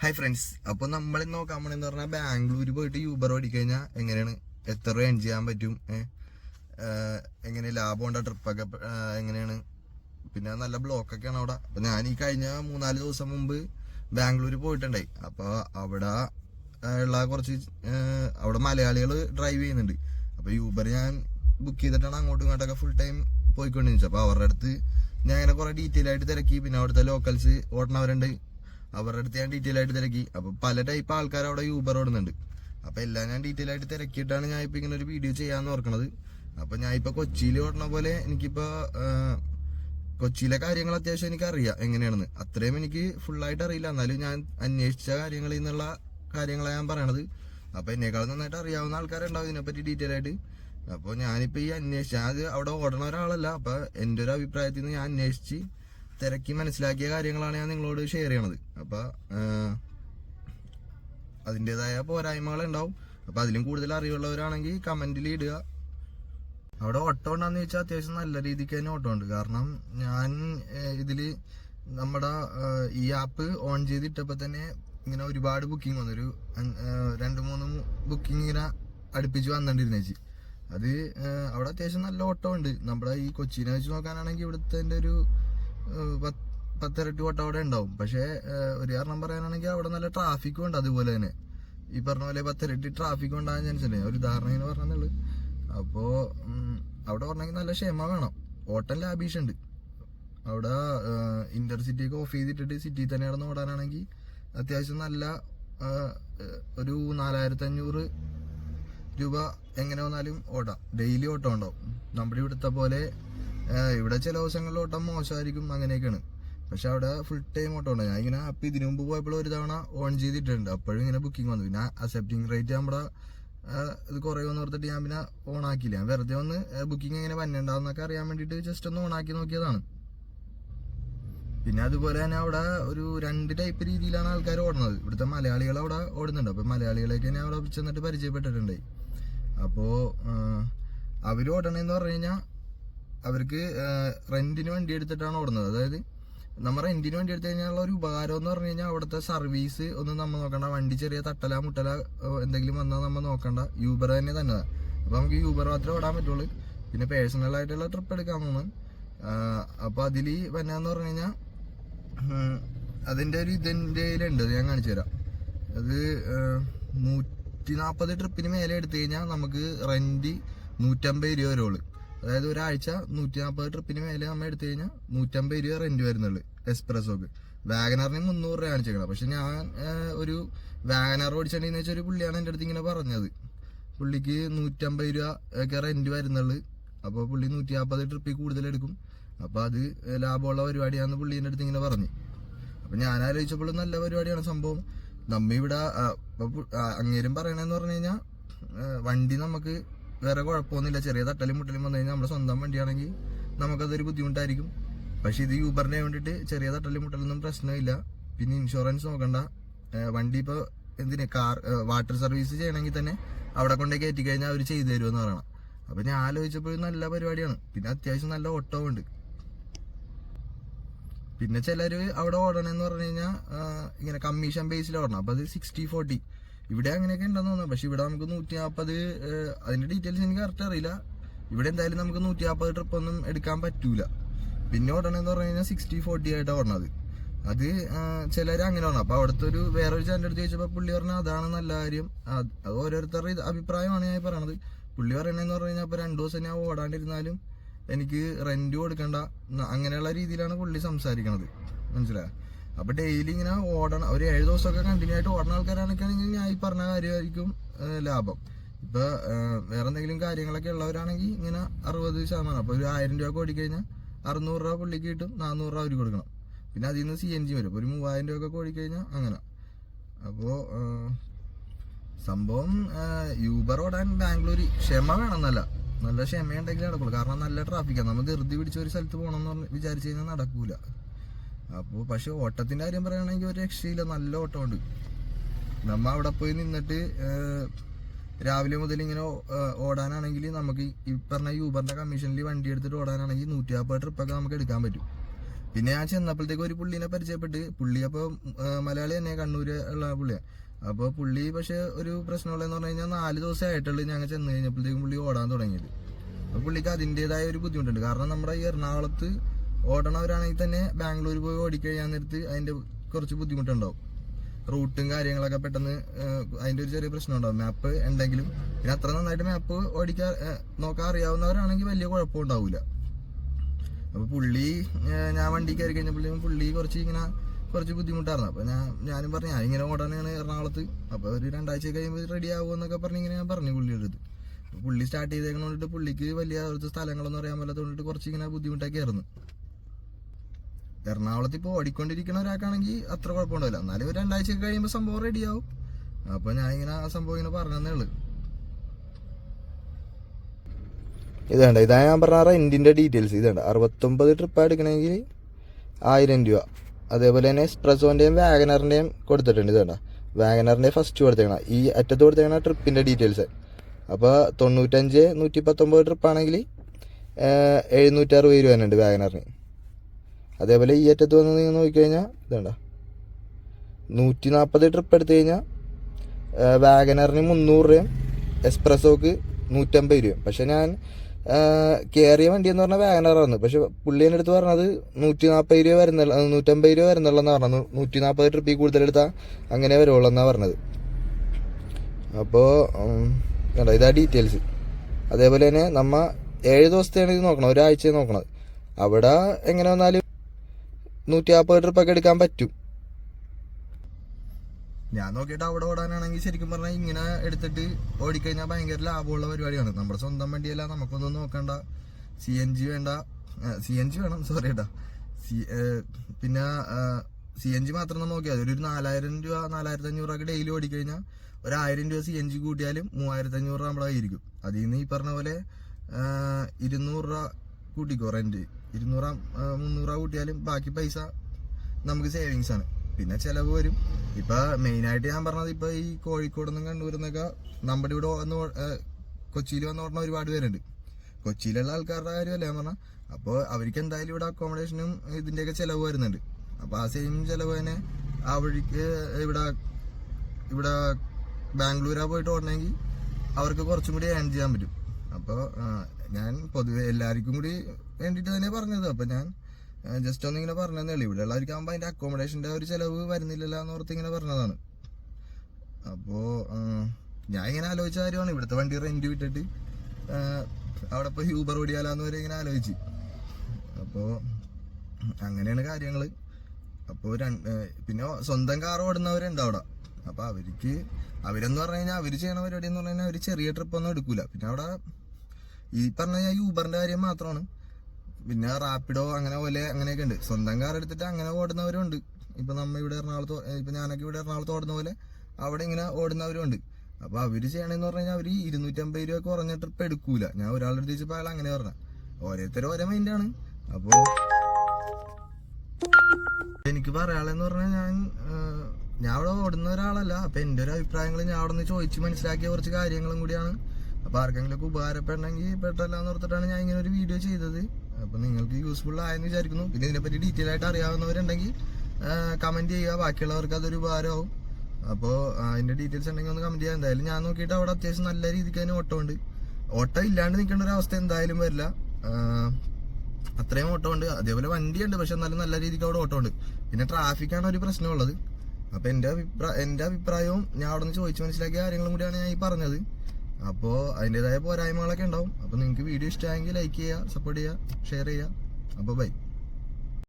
Hi friends അപ്പൊ നമ്മൾ നോക്കാൻ പോണെന്ന് പറഞ്ഞാൽ ബാംഗ്ലൂർ പോയിട്ട് യൂബർ ഓടിക്കഴിഞ്ഞാൽ എങ്ങനെയാണ്? എത്ര രൂപ എൻ ചെയ്യാൻ പറ്റും? എങ്ങനെ ലാഭം ഉണ്ടോ? ട്രിപ്പൊക്കെ എങ്ങനെയാണ്? പിന്നെ നല്ല ബ്ലോക്ക് ഒക്കെ ആണ് അവിടെ. അപ്പൊ ഞാൻ ഈ കഴിഞ്ഞ മൂന്നാൽ ദിവസം മുമ്പ് ബാംഗ്ലൂർ പോയിട്ടുണ്ടായി. അപ്പൊ അവിടെ ഉള്ള കുറച്ച് അവിടെ മലയാളികൾ ഡ്രൈവ് ചെയ്യുന്നുണ്ട്. അപ്പൊ യൂബർ ഞാൻ ബുക്ക് ചെയ്തിട്ടാണ് അങ്ങോട്ടും ഇങ്ങോട്ടൊക്കെ ഫുൾ ടൈം പോയിക്കൊണ്ടിരുന്നത്. അപ്പൊ അവരുടെ അടുത്ത് ഞാൻ ഇങ്ങനെ കുറെ ഡീറ്റെയിൽ ആയിട്ട് തിരക്കി. പിന്നെ അവിടുത്തെ ലോക്കൽസ് ഓടണവരുണ്ട് അവരുടെ അടുത്ത് ഞാൻ ഡീറ്റെയിൽ ആയിട്ട് തിരക്കി. അപ്പൊ പല ടൈപ്പ് ആൾക്കാർ അവിടെ യൂബർ ഓടുന്നുണ്ട്. അപ്പൊ എല്ലാം ഞാൻ ഡീറ്റെയിൽ ആയിട്ട് തിരക്കിയിട്ടാണ് ഞാൻ ഇപ്പൊ ഇങ്ങനെ ഒരു വീഡിയോ ചെയ്യാന്ന് ഓർക്കണത്. അപ്പൊ ഞാൻ ഇപ്പൊ കൊച്ചിയിൽ ഓടണ പോലെ എനിക്കിപ്പോ കൊച്ചിയിലെ കാര്യങ്ങൾ അത്യാവശ്യം എനിക്ക് അറിയാം എങ്ങനെയാണെന്ന്. അത്രയും എനിക്ക് ഫുള്ളായിട്ട് അറിയില്ല. എന്നാലും ഞാൻ അന്വേഷിച്ച കാര്യങ്ങളിൽ നിന്നുള്ള കാര്യങ്ങളാണ് ഞാൻ പറയണത്. അപ്പൊ എന്നെക്കാൾ നന്നായിട്ട് അറിയാവുന്ന ആൾക്കാരുണ്ടാവും ഇതിനെപ്പറ്റി ഡീറ്റെയിൽ ആയിട്ട്. അപ്പോൾ ഞാനിപ്പോ ഈ അന്വേഷിച്ച അത് അവിടെ ഓടണ ഒരാളല്ല. അപ്പൊ എന്റെ ഒരു അഭിപ്രായത്തിൽ നിന്ന് ഞാൻ അന്വേഷിച്ച് തിരക്കി മനസ്സിലാക്കിയ കാര്യങ്ങളാണ് ഞാൻ നിങ്ങളോട് ഷെയർ ചെയ്യണത്. അപ്പൊ അതിന്റെതായ പോരായ്മകൾ ഉണ്ടാവും അപ്പൊ അതിലും കൂടുതൽ അറിവുള്ളവരാണെങ്കിൽ കമന്റിൽ ഇടുക. അവിടെ ഓട്ടോ ഉണ്ടെന്ന് ചോദിച്ചാൽ അത്യാവശ്യം നല്ല രീതിക്ക് തന്നെ ഓട്ടോ ഉണ്ട്. കാരണം ഞാൻ ഇതിൽ നമ്മുടെ ഈ ആപ്പ് ഓൺ ചെയ്തിട്ടപ്പോൾ തന്നെ ഇങ്ങനെ ഒരുപാട് ബുക്കിംഗ് വന്നൊരു രണ്ട് മൂന്ന് ബുക്കിംഗ് ഇങ്ങനെ അടുപ്പിച്ച് വന്നിട്ടിരുന്നേച്ച് അത് അവിടെ അത്യാവശ്യം നല്ല ഓട്ടോ ഉണ്ട്. നമ്മുടെ ഈ കൊച്ചിനെ വെച്ച് നോക്കാനാണെങ്കിൽ ഇവിടുത്തെ ഒരു പത്തിരട്ടി വട്ടം അവിടെ ഉണ്ടാവും. പക്ഷേ ഒരു കാരണം പറയാനാണെങ്കിൽ അവിടെ നല്ല ട്രാഫിക്കും ഉണ്ട് അതുപോലെ തന്നെ. ഈ പറഞ്ഞ പോലെ പത്തിരട്ടി ട്രാഫിക് ഉണ്ടാകാൻ ചാൻസ് ഉണ്ട് ഒരു ഇങ്ങനെ പറഞ്ഞുള്ളൂ അപ്പോ അവിടെ പറഞ്ഞെങ്കിൽ നല്ല ക്ഷമ വേണം. ഓട്ടം ലാഭീഷുണ്ട് അവിടെ ഇന്റർസിറ്റി ഒക്കെ ഓഫ് ചെയ്തിട്ടിട്ട് സിറ്റി തന്നെ കിടന്ന് ഓടാനാണെങ്കിൽ അത്യാവശ്യം നല്ല ഒരു നാലായിരത്തി അഞ്ഞൂറ് രൂപ എങ്ങനെ വന്നാലും ഓടാം. ഡെയിലി ഓട്ടം ഉണ്ടാവും. നമ്മുടെ ഇവിടുത്തെ പോലെ ഇവിടെ ചില ദിവസങ്ങളിൽ ഓട്ടം മോശമായിരിക്കും അങ്ങനെയൊക്കെയാണ്. പക്ഷെ അവിടെ ഫുൾ ടൈം ഓട്ടം ഞാൻ ഇങ്ങനെ ആപ്പ് ഇതിനു മുമ്പ് പോയപ്പോൾ ഒരു തവണ ഓൺ ചെയ്തിട്ടുണ്ട് അപ്പോഴും ഇങ്ങനെ ബുക്കിംഗ് വന്നു. പിന്നെ അക്സെപ്റ്റിംഗ് റേറ്റ് നമ്മുടെ ഇത് കുറയുമെന്ന് ഓർത്തിട്ട് ഞാൻ പിന്നെ ഓൺ ആക്കിയില്ല. ഞാൻ വെറുതെ ഒന്ന് ബുക്കിംഗ് എങ്ങനെ വന്നിട്ടുണ്ടാവുന്നൊക്കെ അറിയാൻ വേണ്ടിയിട്ട് ജസ്റ്റ് ഒന്ന് ഓൺ ആക്കി നോക്കിയതാണ്. പിന്നെ അതുപോലെ തന്നെ അവിടെ ഒരു രണ്ട് ടൈപ്പ് രീതിയിലാണ് ആൾക്കാർ ഓടുന്നത്. ഇവിടുത്തെ മലയാളികൾ അവിടെ ഓടുന്നുണ്ട്. അപ്പൊ മലയാളികളെയൊക്കെ ഞാൻ അവിടെ ചെന്നിട്ട് പരിചയപ്പെട്ടിട്ടുണ്ടായി അപ്പോ അവർ ഓടണേന്ന് പറഞ്ഞു കഴിഞ്ഞാൽ അവർക്ക് റെന്റിന് വണ്ടി എടുത്തിട്ടാണ് ഓടുന്നത്. അതായത് നമ്മൾ റെന്റിന് വണ്ടി എടുത്തു കഴിഞ്ഞാൽ ഒരു ഉപകാരം എന്ന് പറഞ്ഞു കഴിഞ്ഞാൽ അവിടുത്തെ സർവീസ് ഒന്നും നമ്മൾ നോക്കണ്ട. വണ്ടി ചെറിയ തട്ടല മുട്ടല എന്തെങ്കിലും വന്നാൽ നമ്മൾ നോക്കണ്ട. യൂബർ തന്നെ തന്നെ അപ്പം നമുക്ക് യൂബർ മാത്രമേ ഓടാൻ പറ്റുള്ളൂ. പിന്നെ പേഴ്സണൽ ആയിട്ടുള്ള ട്രിപ്പ് എടുക്കാൻ തോന്നുന്നു അപ്പം അതിൽ വന്നാന്ന് പറഞ്ഞു കഴിഞ്ഞാൽ അതിന്റെ ഒരു ഇതിന്റെ അത് ഞാൻ കാണിച്ചു തരാം. അത് നൂറ്റി നാൽപ്പത് ട്രിപ്പിന് മേലെ എടുത്തു കഴിഞ്ഞാൽ നമുക്ക് റെന്റ് നൂറ്റമ്പത് രൂപ വരുള്ളൂ അതായത് ഒരാഴ്ച നൂറ്റി നാൽപ്പത് ട്രിപ്പിന് മേലെ നമ്മൾ എടുത്തു കഴിഞ്ഞാൽ നൂറ്റമ്പത് രൂപ റെന്റ് വരുന്നുള്ളൂ എക്സ്പ്രസോക്ക് വാഗനറിന് മുന്നൂറ് രൂപയാണ് ചെയ്യണത് പക്ഷെ ഞാൻ ഒരു വാഗനർ ഓടിച്ചിട്ടുണ്ടെന്ന് വെച്ചാൽ ഒരു പുള്ളിയാണ് എന്റെ അടുത്ത് ഇങ്ങനെ പറഞ്ഞത്. പുള്ളിക്ക് നൂറ്റമ്പത് രൂപ ഒക്കെ റെന്റ് വരുന്നുള്ളു. അപ്പോൾ പുള്ളി നൂറ്റി നാൽപ്പത് ട്രിപ്പിൽ കൂടുതൽ എടുക്കും. അപ്പോൾ അത് ലാഭമുള്ള പരിപാടിയാണെന്ന് പുള്ളീന്റെ അടുത്ത് ഇങ്ങനെ പറഞ്ഞു. അപ്പം ഞാൻ ആലോചിച്ചപ്പോൾ നല്ല പരിപാടിയാണ് സംഭവം. നമ്മ ഇവിടെ അങ്ങേരും പറയണെന്ന് പറഞ്ഞു കഴിഞ്ഞാൽ വണ്ടി നമുക്ക് വേറെ കുഴപ്പമൊന്നുമില്ല. ചെറിയ തട്ടലും മുട്ടലും വന്നു കഴിഞ്ഞാൽ നമ്മുടെ സ്വന്തം വണ്ടിയാണെങ്കിൽ നമുക്കതൊരു ബുദ്ധിമുട്ടായിരിക്കും. പക്ഷെ ഇത് യൂബറിനെ വേണ്ടിയിട്ട് ചെറിയ തട്ടലും മുട്ടലൊന്നും പ്രശ്നമില്ല. പിന്നെ ഇൻഷുറൻസ് നോക്കണ്ട. വണ്ടി ഇപ്പോൾ എന്തിന്? കാർ വാട്ടർ സർവീസ് ചെയ്യണമെങ്കിൽ തന്നെ അവിടെ കൊണ്ടേ കയറ്റി കഴിഞ്ഞാൽ അവർ ചെയ്തു തരുമെന്ന് പറയണം. അപ്പം ഞാൻ ആലോചിച്ചപ്പോൾ നല്ല പരിപാടിയാണ്. പിന്നെ അത്യാവശ്യം നല്ല ഓട്ടോ ഉണ്ട്. പിന്നെ ചിലർ അവിടെ ഓടണമെന്ന് പറഞ്ഞു കഴിഞ്ഞാൽ ഇങ്ങനെ കമ്മീഷൻ ബേസിൽ ഓടണം. അപ്പോൾ അത് സിക്സ്റ്റി ഫോർട്ടി ഇവിടെ അങ്ങനെയൊക്കെ ഉണ്ടെന്ന് തോന്നുന്നു. പക്ഷെ ഇവിടെ നമുക്ക് നൂറ്റി നാൽപ്പത് അതിന്റെ ഡീറ്റെയിൽസ് എനിക്ക് കറക്റ്റ് അറിയില്ല. ഇവിടെ എന്തായാലും നമുക്ക് നൂറ്റി നാൽപ്പത് ട്രിപ്പ് ഒന്നും എടുക്കാൻ പറ്റൂല. പിന്നെ എന്ന് പറഞ്ഞു കഴിഞ്ഞാൽ സിക്സ്റ്റി ഫോർട്ടി ആയിട്ടാണ് ഓടണത്. അത് ചിലർ അങ്ങനെ പറഞ്ഞു അപ്പൊ അവിടുത്തെ ഒരു വേറൊരു ചാന്റെ അടുത്ത് ചോദിച്ചപ്പോൾ പുള്ളി പറഞ്ഞാൽ അതാണ് നല്ല കാര്യം. അത് ഓരോരുത്തരുടെ അഭിപ്രായമാണ് ഞാൻ പറയണത്. പുള്ളി പറയണതെന്ന് പറഞ്ഞു കഴിഞ്ഞാൽ ഇപ്പൊ രണ്ടു ദിവസം ഞാൻ ഓടാണ്ടിരുന്നാലും എനിക്ക് റെന്റ് കൊടുക്കണ്ട. അങ്ങനെയുള്ള രീതിയിലാണ് പുള്ളി സംസാരിക്കണത്. മനസ്സിലായോ? അപ്പൊ ഡെയിലി ഇങ്ങനെ ഓടണം. ഒരു ഏഴ് ദിവസമൊക്കെ കണ്ടിന്യൂ ആയിട്ട് ഓടുന്ന ആൾക്കാരാണെങ്കിൽ ഞാൻ ഈ പറഞ്ഞ കാര്യമായിരിക്കും ലാഭം. ഇപ്പൊ വേറെ എന്തെങ്കിലും കാര്യങ്ങളൊക്കെ ഉള്ളവരാണെങ്കിൽ ഇങ്ങനെ അറുപത് ശതമാനം. അപ്പൊ ഒരു ആയിരം രൂപ ഓടിക്കഴിഞ്ഞാൽ അറുന്നൂറ് രൂപ പുള്ളിക്ക് കിട്ടും നാനൂറ് രൂപ അവർക്ക് കൊടുക്കണം. പിന്നെ അതിൽ നിന്ന് സി എൻ ജി വരും ഒരു മൂവായിരം രൂപ ഒക്കെ ഓടിക്കഴിഞ്ഞാൽ അങ്ങനെ. അപ്പോ ഏഹ്, സംഭവം യൂബർ ഓടാൻ ബാംഗ്ലൂർ ക്ഷമ വേണമെന്നല്ല. നല്ല ക്ഷമയുണ്ടെങ്കിൽ നടക്കുള്ളൂ. കാരണം നല്ല ട്രാഫിക്കാണ് നമ്മൾ ധൃതി പിടിച്ച ഒരു സ്ഥലത്ത് പോകണം എന്ന് വിചാരിച്ചു കഴിഞ്ഞാൽ നടക്കൂല. അപ്പോൾ പക്ഷെ ഓട്ടത്തിന്റെ കാര്യം പറയുകയാണെങ്കിൽ ഒരു രക്ഷയില്ല നല്ല ഓട്ടമുണ്ട്. നമ്മ അവിടെ പോയി നിന്നിട്ട് രാവിലെ മുതൽ ഇങ്ങനെ ഓടാനാണെങ്കിൽ നമുക്ക് ഈ പറഞ്ഞ യൂബറിന്റെ കമ്മീഷനിൽ വണ്ടി എടുത്തിട്ട് ഓടാനാണെങ്കിൽ നൂറ്റി നാൽപ്പത് ട്രിപ്പൊക്കെ നമുക്ക് എടുക്കാൻ പറ്റും. പിന്നെ ഞാൻ ചെന്നപ്പോഴത്തേക്ക് ഒരു പുള്ളീനെ പരിചയപ്പെട്ട് പുള്ളി അപ്പോൾ മലയാളി തന്നെ കണ്ണൂര് ഉള്ള പുള്ളിയാണ് അപ്പോൾ പുള്ളി പക്ഷെ ഒരു പ്രശ്നമുള്ളതെന്ന് പറഞ്ഞു കഴിഞ്ഞാൽ നാല് ദിവസം ആയിട്ടുള്ളൂ ഞങ്ങൾ ചെന്ന് കഴിഞ്ഞപ്പോഴത്തേക്കും പുള്ളി ഓടാൻ തുടങ്ങിയത്. അപ്പോൾ പുള്ളിക്ക് അതിന്റെതായ ഒരു ബുദ്ധിമുട്ടുണ്ട്. കാരണം നമ്മുടെ ഈ എറണാകുളത്ത് ഓടണവരാണെങ്കിൽ തന്നെ ബാംഗ്ലൂർ പോയി ഓടിക്കഴിയാൻ നേരത്ത് അതിന്റെ കുറച്ച് ബുദ്ധിമുട്ടുണ്ടാവും. റൂട്ടും കാര്യങ്ങളൊക്കെ പെട്ടെന്ന് അതിന്റെ ഒരു ചെറിയ പ്രശ്നം ഉണ്ടാവും മാപ്പ് ഉണ്ടെങ്കിലും പിന്നെ അത്ര നന്നായിട്ട് മാപ്പ് ഓടിക്കാൻ ഏഹ്, നോക്കാൻ അറിയാവുന്നവരാണെങ്കിൽ വലിയ കുഴപ്പം ഉണ്ടാവില്ല അപ്പൊ പുള്ളി ഞാൻ വണ്ടി കയറി കഴിഞ്ഞപ്പോൾ പുള്ളി കുറച്ച് ഇങ്ങനെ കുറച്ച് ബുദ്ധിമുട്ടായിരുന്നു. അപ്പൊ ഞാൻ ഞാനും പറഞ്ഞു ഞാൻ ഇങ്ങനെ ഓടാനാണ് എറണാകുളത്ത്. അപ്പൊ ഒരു രണ്ടാഴ്ച കഴിയുമ്പോൾ റെഡി ആവുമെന്നൊക്കെ പറഞ്ഞ് ഇങ്ങനെ ഞാൻ പറഞ്ഞു പുള്ളിയുടെ അടുത്ത്. പുള്ളി സ്റ്റാർട്ട് ചെയ്തേക്കണോണ്ടിട്ട് പുള്ളിക്ക് വലിയ സ്ഥലങ്ങളൊന്നും അറിയാൻ പറ്റാത്തതുകൊണ്ടിട്ട് കുറച്ച് ഇങ്ങനെ ബുദ്ധിമുട്ടൊക്കെ ആയിരുന്നു. എറണാകുളത്ത് ഇപ്പോൾ ഓടിക്കൊണ്ടിരിക്കുന്ന ഒരാൾക്കാണെങ്കിൽ അത്ര കുഴപ്പമുണ്ടാവില്ല എന്നാലും ഒരു രണ്ടാഴ്ച കഴിയുമ്പോൾ സംഭവം റെഡിയാവും അപ്പോൾ ഞാൻ ഇങ്ങനെ ആ സംഭവം ഇങ്ങനെ പറഞ്ഞതേ ഉള്ളു. വേണ്ട ഇതാ ഞാൻ പറഞ്ഞ റെന്റിന്റെ ഡീറ്റെയിൽസ് ഇതേണ്ട അറുപത്തൊമ്പത് ട്രിപ്പ് എടുക്കണമെങ്കിൽ ആയിരം രൂപ. അതേപോലെ തന്നെ എക്സ്പ്രസോന്റെയും വാഗനറിന്റെയും കൊടുത്തിട്ടുണ്ട്. ഇതേണ്ട വാഗനറിന്റെ ഫസ്റ്റ് കൊടുത്തേക്കണം. ഈ അറ്റത്ത് കൊടുത്തേക്കണ ട്രിപ്പിന്റെ ഡീറ്റെയിൽസ് അപ്പോൾ തൊണ്ണൂറ്റഞ്ച് നൂറ്റി പത്തൊമ്പത് ട്രിപ്പ് ആണെങ്കിൽ എഴുന്നൂറ്റി അറുപത് രൂപ ഉണ്ട് വാഗനറിന് അതേപോലെ ഈ അറ്റത്ത് വന്ന് നിങ്ങൾ നോക്കിക്കഴിഞ്ഞാൽ ഇതണ്ട? നൂറ്റി നാൽപ്പത് ട്രിപ്പ് എടുത്തു കഴിഞ്ഞാൽ വാഗനറിന് മുന്നൂറ് രൂപയും എക്സ്പ്രസോക്ക് നൂറ്റമ്പത് രൂപയും. പക്ഷെ ഞാൻ കയറിയ വണ്ടി എന്ന് പറഞ്ഞാൽ വാഗനറാണ്. പക്ഷെ പുള്ളീന്റെ അടുത്ത് പറഞ്ഞത് നൂറ്റി നാൽപ്പത് രൂപ വരുന്നില്ല നൂറ്റമ്പത് രൂപ വരുന്നുള്ളെന്ന് പറഞ്ഞു നൂറ്റി നാൽപ്പത് ട്രിപ്പിൽ കൂടുതൽ എടുത്താൽ അങ്ങനെ വരുള്ളൂ എന്നാണ് പറഞ്ഞത് അപ്പോൾ കണ്ടോ ഇതാ ഡീറ്റെയിൽസ് അതേപോലെ തന്നെ നമ്മൾ ഏഴ് ദിവസത്തെയാണ് ഇത് നോക്കണം ഒരാഴ്ച നോക്കണത്. അവിടെ എങ്ങനെ വന്നാലും നൂറ്റി നാൽപ്പത് ട്രിപ്പൊക്കെ എടുക്കാൻ പറ്റും. ഞാൻ നോക്കിയിട്ട് അവിടെ ഓടാനാണെങ്കിൽ ശരിക്കും പറഞ്ഞാൽ ഇങ്ങനെ എടുത്തിട്ട് ഓടിക്കഴിഞ്ഞാൽ ഭയങ്കര ലാഭമുള്ള പരിപാടിയാണ്. നമ്മുടെ സ്വന്തം വണ്ടിയല്ല നമുക്കൊന്നും നോക്കണ്ട. സി എൻ ജി വേണ്ട. സി എൻ ജി വേണം സോറി ഏട്ടാ സി പിന്നെ സി എൻ ജി മാത്രം നോക്കിയാൽ ഒരു നാലായിരം രൂപ നാലായിരത്തി അഞ്ഞൂറ് രൂപ ഡെയിലി ഓടിക്കഴിഞ്ഞാൽ ഒരു ആയിരം രൂപ സി എൻ ജി കൂട്ടിയാലും മൂവായിരത്തി അഞ്ഞൂറ് നമ്മുടെ അതിൽ നിന്ന് ഈ പറഞ്ഞ പോലെ ഇരുന്നൂറ് രൂപ കൂട്ടിക്കോ റെന്റ് ഇരുന്നൂറ് മുന്നൂറ് കൂട്ടിയാലും ബാക്കി പൈസ നമുക്ക് സേവിങ്സ് ആണ്. പിന്നെ ചിലവ് വരും. ഇപ്പൊ മെയിൻ ആയിട്ട് ഞാൻ പറഞ്ഞത് ഇപ്പൊ ഈ കോഴിക്കോട് നിന്നും കണ്ണൂരിൽ നമ്മുടെ ഇവിടെ വന്ന് കൊച്ചിയിൽ വന്ന് ഓടണ ഒരുപാട് പേരുണ്ട്. കൊച്ചിയിലുള്ള ആൾക്കാരുടെ കാര്യമല്ല ഞാൻ പറഞ്ഞ? അപ്പോൾ അവർക്ക് എന്തായാലും ഇവിടെ അക്കോമഡേഷനും ഇതിന്റെയൊക്കെ ചിലവ് വരുന്നുണ്ട്. അപ്പോൾ ആ സെയിം ചെലവ് തന്നെ ആ വഴിക്ക് ഇവിടെ ഇവിടെ ബാംഗ്ലൂരാ പോയിട്ട് ഓടണമെങ്കിൽ അവർക്ക് കുറച്ചും കൂടി ഏൺ ചെയ്യാൻ പറ്റും. അപ്പോൾ ഞാൻ പൊതുവെ എല്ലാവർക്കും കൂടി വേണ്ടിയിട്ട് തന്നെ പറഞ്ഞത്. അപ്പോൾ ഞാൻ ജസ്റ്റ് ഒന്നിങ്ങനെ പറഞ്ഞതേ ഉള്ളൂ. ഇവിടെ ഉള്ളവർക്കാകുമ്പോൾ അതിന്റെ അക്കോമഡേഷന്റെ ഒരു ചിലവ് വരുന്നില്ലല്ലോ എന്ന് ഓർത്ത് ഇങ്ങനെ പറഞ്ഞതാണ്. അപ്പോൾ ഞാൻ ഇങ്ങനെ ആലോചിച്ച കാര്യമാണ്. ഇവിടുത്തെ വണ്ടി റെന്റ് വിട്ടിട്ട് അവിടെ ഇപ്പോൾ ഹ്യൂബർ ഓടിയാലാന്ന് വരെ ഇങ്ങനെ ആലോചിച്ച്. അപ്പോൾ അങ്ങനെയാണ് കാര്യങ്ങൾ അപ്പോൾ പിന്നെ സ്വന്തം കാർ ഓടുന്നവരുണ്ട് അവിടെ. അപ്പോൾ അവർക്ക് അവരെന്ന് പറഞ്ഞു കഴിഞ്ഞാൽ അവർ ചെയ്യണ പരിപാടി എന്ന് പറഞ്ഞു കഴിഞ്ഞാൽ അവർ ചെറിയ ട്രിപ്പൊന്നും എടുക്കൂല. പിന്നെ അവിടെ ഈ പറഞ്ഞ ഞാൻ യൂബറിന്റെ കാര്യം മാത്രമാണ്. പിന്നെ റാപ്പിഡോ അങ്ങനെ പോലെ അങ്ങനെയൊക്കെ ഉണ്ട്. സ്വന്തം കാർ എടുത്തിട്ട് അങ്ങനെ ഓടുന്നവരും ഉണ്ട് ഇപ്പൊ നമ്മ ഇവിടെ എറണാകുളത്ത് ഇപ്പൊ ഞാനൊക്കെ ഇവിടെ എറണാകുളത്ത് ഓടുന്ന പോലെ അവിടെ ഇങ്ങനെ ഓടുന്നവരും ഉണ്ട് അപ്പൊ അവർ ചെയ്യണെന്ന് പറഞ്ഞു കഴിഞ്ഞാൽ അവർ ഇരുന്നൂറ്റമ്പത് രൂപ കുറഞ്ഞ ട്രിപ്പ് എടുക്കൂല. ഞാൻ ഒരാളുടെ അടുത്ത് ചോദിച്ചപ്പോ അയാൾ അങ്ങനെ പറഞ്ഞ ഓരോരുത്തരും ഓരോ മൈൻഡാണ് അപ്പോ എനിക്ക് പറയാളെന്ന് പറഞ്ഞാൽ ഞാൻ ഞാൻ അവിടെ ഓടുന്ന ഒരാളല്ല. അപ്പൊ എന്റെ ഒരു അഭിപ്രായങ്ങൾ ഞാൻ അവിടെ നിന്ന് ചോദിച്ച് മനസ്സിലാക്കിയ കുറച്ച് കാര്യങ്ങളും കൂടിയാണ്. അപ്പൊ ആർക്കെങ്കിലും ഒക്കെ ഉപകാരപ്പെടണമെങ്കിൽ പെട്ടല്ലാന്ന് ഓർത്തിട്ടാണ് ഞാൻ ഇങ്ങനെ ഒരു വീഡിയോ ചെയ്തത്. അപ്പൊ നിങ്ങൾക്ക് യൂസ്ഫുൾ ആയെന്ന് വിചാരിക്കുന്നു. പിന്നെ ഇതിനെപ്പറ്റി ഡീറ്റെയിൽ ആയിട്ട് അറിയാവുന്നവരുണ്ടെങ്കിൽ കമന്റ് ചെയ്യുക. ബാക്കിയുള്ളവർക്ക് അതൊരു ഉപകാരമാവും. അപ്പോൾ അതിന്റെ ഡീറ്റെയിൽസ് ഉണ്ടെങ്കിൽ ഒന്ന് കമന്റ് ചെയ്യാം എന്തായാലും ഞാൻ നോക്കിയിട്ട് അവിടെ അത്യാവശ്യം നല്ല രീതിക്ക് തന്നെ ഓട്ടം ഉണ്ട്. ഓട്ടം ഇല്ലാണ്ട് നിൽക്കേണ്ട ഒരു അവസ്ഥ എന്തായാലും വരില്ല. അത്രയും ഓട്ടം ഉണ്ട്. അതേപോലെ വണ്ടിയുണ്ട്. പക്ഷെ എന്നാലും നല്ല രീതിക്ക് അവിടെ ഓട്ടം ഉണ്ട്. പിന്നെ ട്രാഫിക്കാണ് ഒരു പ്രശ്നമുള്ളത്. അപ്പൊ എന്റെ അഭിപ്രായം എന്റെ അഭിപ്രായവും ഞാൻ അവിടെ നിന്ന് ചോദിച്ചു മനസ്സിലാക്കിയ കാര്യങ്ങളും കൂടിയാണ് ഞാൻ ഈ പറഞ്ഞത്. അപ്പോൾ അതിന്റെതായ പോരായ്മകളൊക്കെ ഉണ്ടാവും. അപ്പോൾ നിങ്ങൾക്ക് വീഡിയോ ഇഷ്ടമായെങ്കിൽ ലൈക്ക് ചെയ്യുക സപ്പോർട്ട് ചെയ്യുക ഷെയർ ചെയ്യുക. അപ്പോൾ ബൈ